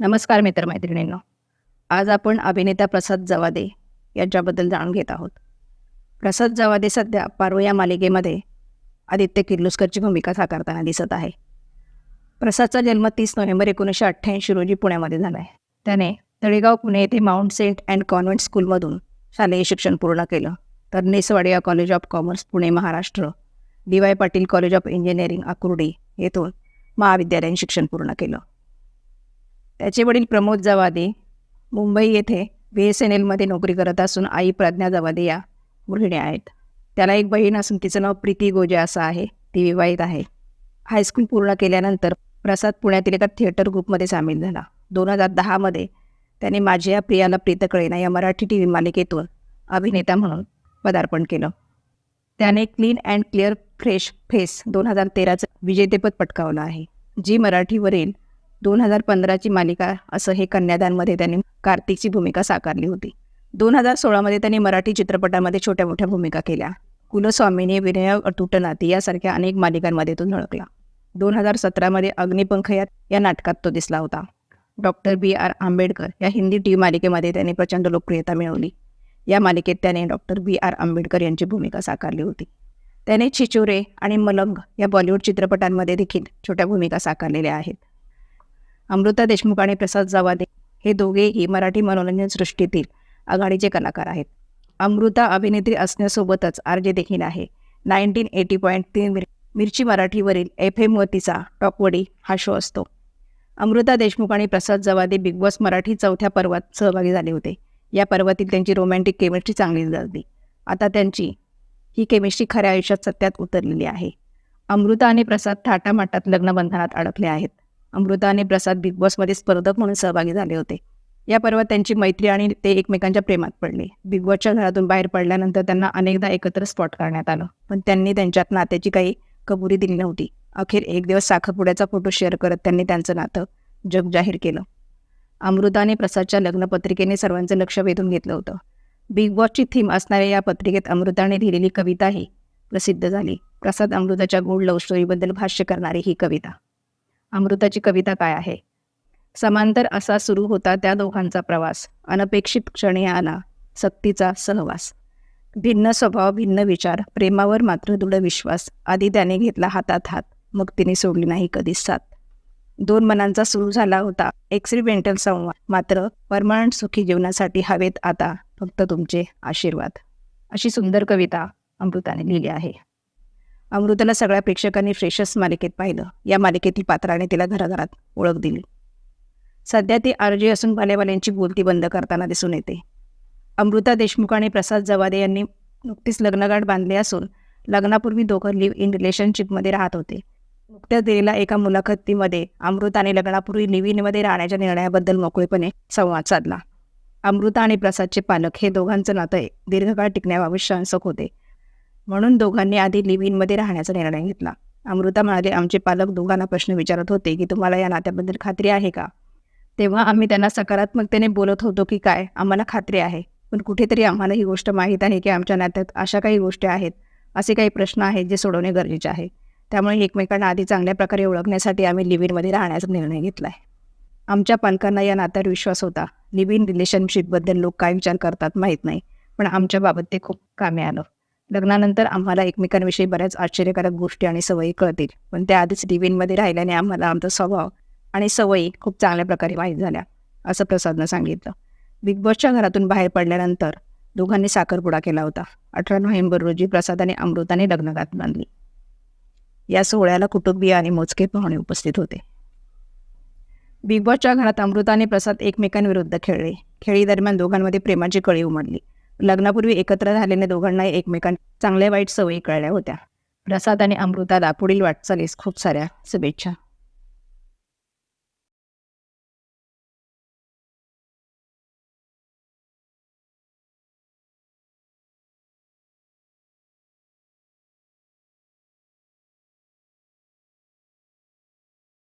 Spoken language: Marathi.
नमस्कार मित्रमैत्रिणींनो. आज आपण अभिनेता प्रसाद जवादे यांच्याबद्दल जाणून घेत आहोत. प्रसाद जवादे सध्या पारो या मालिकेमध्ये आदित्य किर्लोस्करची भूमिका साकारताना दिसत आहे. प्रसादचा जन्म तीस नोव्हेंबर एकोणीसशे अठ्ठ्याऐंशी रोजी पुण्यामध्ये झाला आहे. त्याने तळेगाव पुणे येथे माउंट सेंट अँड कॉन्व्हेंट स्कूलमधून शालेय शिक्षण पूर्ण केलं. तर Ness Wadia college of commerce Pune Maharashtra D Y Patil college of engineering Akurdi येथून महाविद्यालयीन शिक्षण पूर्ण केलं. त्याचे वडील प्रमोद जवादे मुंबई येथे बी एस एन एलमध्ये नोकरी करत असून आई प्रज्ञा जवादे या गृहिणी आहेत. त्याला एक बहीण असून तिचं नाव प्रीती गोजा असं आहे. ती विवाहित आहे. हायस्कूल पूर्ण केल्यानंतर प्रसाद पुण्यातील एका थिएटर ग्रुपमध्ये सामील झाला. दोन हजार दहामध्ये त्याने माझ्या या प्रियाला प्रीत कळेना या मराठी टी व्ही मालिकेतून अभिनेता म्हणून पदार्पण केलं. त्याने clean and clear fresh face दोन हजार तेराचं विजेतेपद पटकावलं आहे. जी मराठीवरील दोन हजार पंधराची मालिका असं हे कन्यादानमध्ये त्यांनी कार्तिकची भूमिका साकारली होती. दोन हजार सोळामध्ये त्यांनी मराठी चित्रपटामध्ये छोट्या मोठ्या भूमिका केल्या. कुलस्वामीने विनय अतुट नाती यासारख्या अनेक मालिकांमध्ये तो झळकला. दोन हजार सतरामध्ये अग्निपंख या या नाटकात तो दिसला होता. डॉक्टर बी आर आंबेडकर या हिंदी टी व्ही मालिकेमध्ये त्याने प्रचंड लोकप्रियता मिळवली. या मालिकेत त्याने डॉक्टर बी आर आंबेडकर यांची भूमिका साकारली होती. त्याने छिचोरे आणि मलंग या बॉलिवूड चित्रपटांमध्ये देखील छोट्या भूमिका साकारलेल्या आहेत. अमृता देशमुख आणि प्रसाद जवादे हे दोघेही मराठी मनोरंजन सृष्टीतील आघाडीचे कलाकार आहेत. अमृता अभिनेत्री असण्यासोबतच आर जे देखील आहे. नाईन्टीन एटी पॉईंट तीन मिरची मराठीवरील एफ एम वतीचा टॉकवडी हा शो असतो. अमृता देशमुख आणि प्रसाद जवादे बिग बॉस मराठी चौथ्या पर्वात सहभागी झाले होते. या पर्वातील त्यांची रोमॅन्टिक केमिस्ट्री चांगली झाली आता त्यांची ही केमिस्ट्री खऱ्या आयुष्यात सत्यात उतरलेली आहे. अमृता आणि प्रसाद थाटामाटात लग्नबंधनात अडकले आहेत. अमृता आणि प्रसाद बिग बॉसमध्ये स्पर्धक म्हणून सहभागी झाले होते. या पर्वात त्यांची मैत्री आणि ते एकमेकांच्या प्रेमात पडले. बिग बॉसच्या घरातून बाहेर पडल्यानंतर त्यांना अनेकदा एकत्र स्पॉट करण्यात आलं. पण त्यांनी त्यांच्यात नात्याची काही कबुरी दिली नव्हती. अखेर एक दिवस साखरपुड्याचा फोटो शेअर करत त्यांनी त्यांचं नातं जग जाहीर केलं. अमृता आणि प्रसादच्या लग्नपत्रिकेने सर्वांचं लक्ष वेधून घेतलं होतं. बिग बॉसची थीम असणाऱ्या या पत्रिकेत अमृताने लिहिलेली कविताही प्रसिद्ध झाली. प्रसाद अमृताच्या गोड लव्ह स्टोरीबद्दल भाष्य करणारी ही कविता. अमृताची कविता काय आहे? समांतर असा सुरू होता त्या दोघांचा प्रवास. अनपेक्षित क्षणी आला सक्तीचा सहवास. भिन्न स्वभाव भिन्न विचार प्रेमावर मात्र दृढ विश्वास. आधी त्याने घेतला हातात हात मग तिने सोडली नाही कधीच साथ. दोन मनांचा सुरू झाला होता एक्सिडेंटल संवाद. मात्र परमानंट सुखी जीवनासाठी हवेत आता फक्त तुमचे आशीर्वाद. अशी सुंदर कविता अमृताने लिहिली आहे. अमृताला सगळ्या प्रेक्षकांनी फ्रेशस मालिकेत पाहिलं. या मालिकेतील पात्राने तिला घराघरात ओळख दिली. सध्या ती आरजी असून भालेवाल्यांची बोलती बंद करताना दिसून येते. अमृता देशमुख आणि प्रसाद जवादे यांनी नुकतीच लग्नगाठ बांधले असून लग्नापूर्वी दोघं लिव्ह इन रिलेशनशिपमध्ये राहत होते. नुकत्याच दिलेल्या एका मुलाखतीमध्ये अमृताने लग्नापूर्वी लिव्ह इनमध्ये राहण्याच्या निर्णयाबद्दल मोकळेपणे संवाद साधला. अमृता आणि प्रसादचे पालक हे दोघांचं नातं दीर्घकाळ टिकण्याबाबत शंसक होते. म्हणून दोघांनी आधी लिव्ह इनमध्ये राहण्याचा निर्णय घेतला. अमृता म्हणाले आमचे पालक दोघांना प्रश्न विचारत होते की तुम्हाला या नात्याबद्दल खात्री आहे का? तेव्हा आम्ही त्यांना सकारात्मकतेने बोलत होतो की काय? आम्हाला खात्री आहे. पण कुठेतरी आम्हाला ही गोष्ट माहीत आहे की आमच्या नात्यात अशा काही गोष्टी आहेत असे काही प्रश्न आहेत जे सोडवणे गरजेचे आहे. त्यामुळे एकमेकांना आधी चांगल्या प्रकारे ओळखण्यासाठी आम्ही लिव्ह इनमध्ये राहण्याचा निर्णय घेतला आहे आमच्या पालकांना या नात्यावर विश्वास होता. लिव्ह इन रिलेशनशिपबद्दल लोक काय विचार करतात माहीत नाही पण आमच्या बाबत ते खूप कामे आलं. लग्नानंतर आम्हाला एकमेकांविषयी बऱ्याच आश्चर्यकारक गोष्टी आणि सवयी कळतील. पण त्याआधीच लिव्ह राहिल्याने आम्हाला आमचा स्वभाव आणि सवयी खूप चांगल्या प्रकारे माहीत झाल्या असं प्रसादनं सांगितलं. बिग बॉसच्या घरातून बाहेर पडल्यानंतर दोघांनी साखरपुडा केला होता. अठरा नोव्हेंबर रोजी प्रसाद आणि अमृताने लग्नगात बांधली. या सोहळ्याला कुटुंबीय आणि मोजके पाहुणे उपस्थित होते. बिग बॉसच्या घरात अमृता आणि प्रसाद एकमेकांविरुद्ध खेळले. खेळीदरम्यान दोघांमध्ये प्रेमाची कळी उमडली लग्नापूर्वी एकत्र झालेल्या दोघांना एकमेकांना चांगल्या वाईट सवयी कळल्या होत्या. प्रसाद आणि अमृताला पुढील वाटचालीस खूप साऱ्या शुभेच्छा.